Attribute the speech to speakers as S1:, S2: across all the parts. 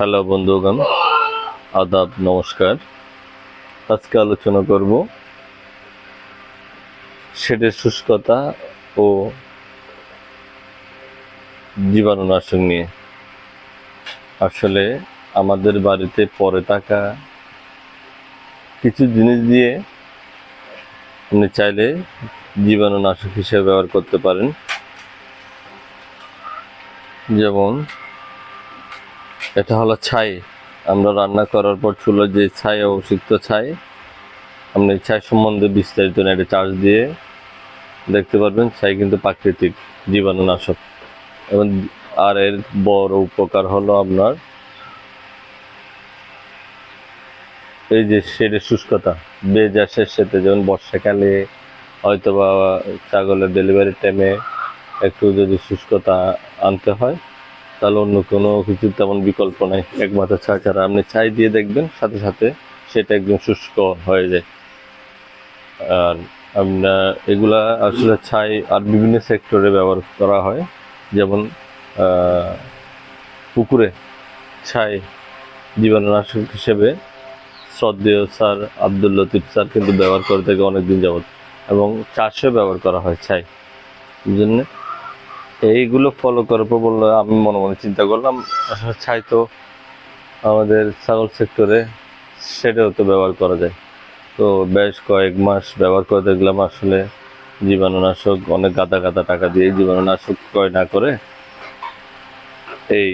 S1: Hello বন্ধুগণ, আদাব, নমস্কার। আজকে আলোচনা করব শেডের শুষ্কতা ও জীবাণুনাশক নিয়ে। আসলে আমাদের বাড়িতে পরে থাকা কিছু জিনিস দিয়ে আপনি চাইলে জীবাণুনাশক হিসেবে ব্যবহার করতে পারেন। যেমন এটা হলো ছাই। আমরা রান্না করার পর চুলো যে ছাই, অবশিষ্ট ছাই আপনি ছাই সম্বন্ধে বিস্তারিত নেটে চার্জ দিয়ে দেখতে পারবেন, ছাই কিন্তু প্রাকৃতিক জীবাণুনাশক। এবং আর এর বড় উপকার হলো আপনার এই যে শেডের শুষ্কতা। বেজাসের সাথে যেমন বর্ষাকালে হয়তো বা ছাগলের ডেলিভারি টাইমে একটু যদি শুষ্কতা আনতে হয় তাহলে অন্য কোনো কিছু তেমন বিকল্প নাই। একমাত্র চা ছাড়া আপনি ছাই দিয়ে দেখবেন, সাথে সাথে সেটা একদম শুষ্ক হয়ে যায়। আর আপনার এগুলা আসলে ছাই আর বিভিন্ন সেক্টরে ব্যবহার করা হয়। যেমন পুকুরে ছাই জীবাণুনাশক হিসেবে শ্রদ্ধেয় স্যার আব্দুল লতিফ স্যার কিন্তু ব্যবহার করে থাকে অনেকদিন যাবত এবং চাষেও ব্যবহার করা হয় ছাই। জন্য এইগুলো ফলো করার পর বলল আমি মনে মনে চিন্তা করলাম ছাই তো আমাদের ছাগল সেক্টরে সেটাও তো ব্যবহার করা যায়। তো বেশ কয়েক মাস ব্যবহার করে দেখলাম আসলে জীবাণুনাশক অনেক গাদা গাদা টাকা দিয়ে জীবাণুনাশক ক্রয় না করে এই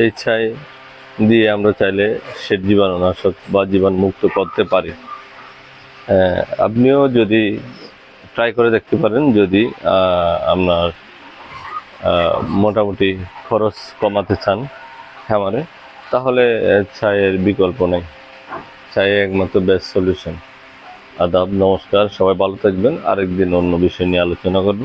S1: এই ছাই দিয়ে আমরা চাইলে সে জীবাণুনাশক বা জীবাণুমুক্ত করতে পারি। আহ, আপনিও যদি ট্রাই করে দেখতে পারেন যদি আপনার মোটামুটি খরচ কমাতে চান খামারে, তাহলে চায়ের বিকল্প নেই। চায়ে একমাত্র বেস্ট সলিউশন আদাব, নমস্কার, সবাই ভালো থাকবেন। আরেকদিন অন্য বিষয় নিয়ে আলোচনা করব।